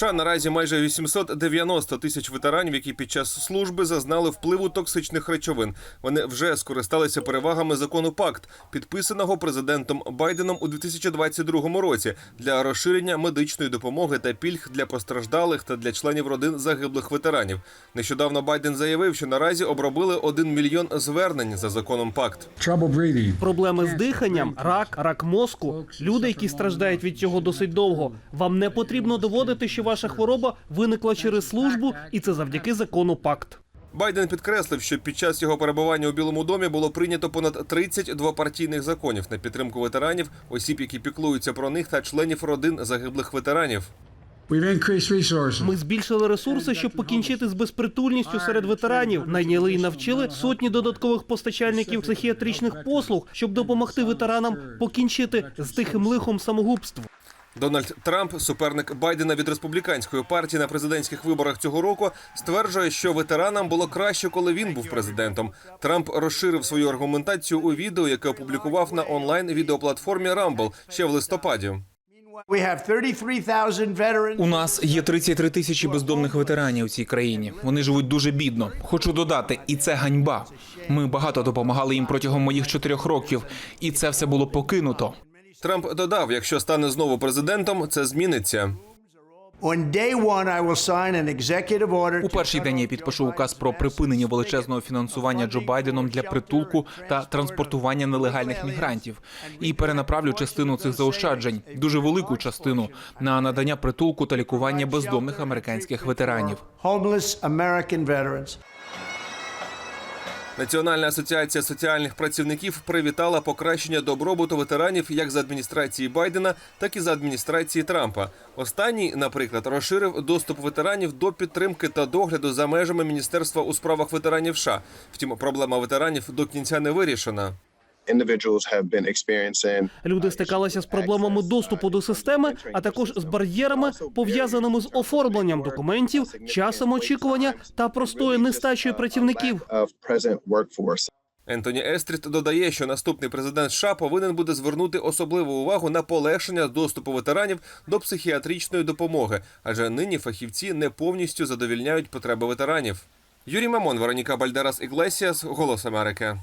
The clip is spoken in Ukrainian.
США наразі майже 890 тисяч ветеранів, які під час служби зазнали впливу токсичних речовин. Вони вже скористалися перевагами закону ПАКТ, підписаного президентом Байденом у 2022 році для розширення медичної допомоги та пільг для постраждалих та для членів родин загиблих ветеранів. Нещодавно Байден заявив, що наразі обробили 1 мільйон звернень за законом ПАКТ. Проблеми з диханням, рак, рак мозку. Люди, які страждають від цього досить довго. Вам не потрібно доводити, що ваша хвороба виникла через службу, і це завдяки закону ПАКТ. Байден підкреслив, що під час його перебування у Білому домі було прийнято понад 30 двопартійних законів на підтримку ветеранів, осіб, які піклуються про них, та членів родин загиблих ветеранів. Ми збільшили ресурси, щоб покінчити з безпритульністю серед ветеранів. Найняли і навчили сотні додаткових постачальників психіатричних послуг, щоб допомогти ветеранам покінчити з тихим лихом самогубств. Дональд Трамп, суперник Байдена від республіканської партії на президентських виборах цього року, стверджує, що ветеранам було краще, коли він був президентом. Трамп розширив свою аргументацію у відео, яке опублікував на онлайн відеоплатформі Rumble ще в листопаді. We have 33,000 veterans. У нас є 33 тисячі бездомних ветеранів у цій країні. Вони живуть дуже бідно. Хочу додати, і це ганьба. Ми багато допомагали їм протягом моїх чотирьох років, і це все було покинуто. Трамп додав, якщо стане знову президентом, це зміниться. У перший день я підпишу указ про припинення величезного фінансування Джо Байденом для притулку та транспортування нелегальних мігрантів і перенаправлю частину цих заощаджень, дуже велику частину, на надання притулку та лікування бездомних американських ветеранів. Національна асоціація соціальних працівників привітала покращення добробуту ветеранів як з адміністрації Байдена, так і за адміністрації Трампа. Останній, наприклад, розширив доступ ветеранів до підтримки та догляду за межами міністерства у справах ветеранів. США. Втім, проблема ветеранів до кінця не вирішена. Individuals have been experiencing Люди стикалися з проблемами доступу до системи, а також з бар'єрами, пов'язаними з оформленням документів, часом очікування та простою нестачею працівників. of present. Ентоні Естріт додає, що наступний президент США повинен буде звернути особливу увагу на полегшення доступу ветеранів до психіатричної допомоги, адже нині фахівці не повністю задовільняють потреби ветеранів. Юрій Мамон, Вероніка Бальдерас Іглесіас, Голос Америки.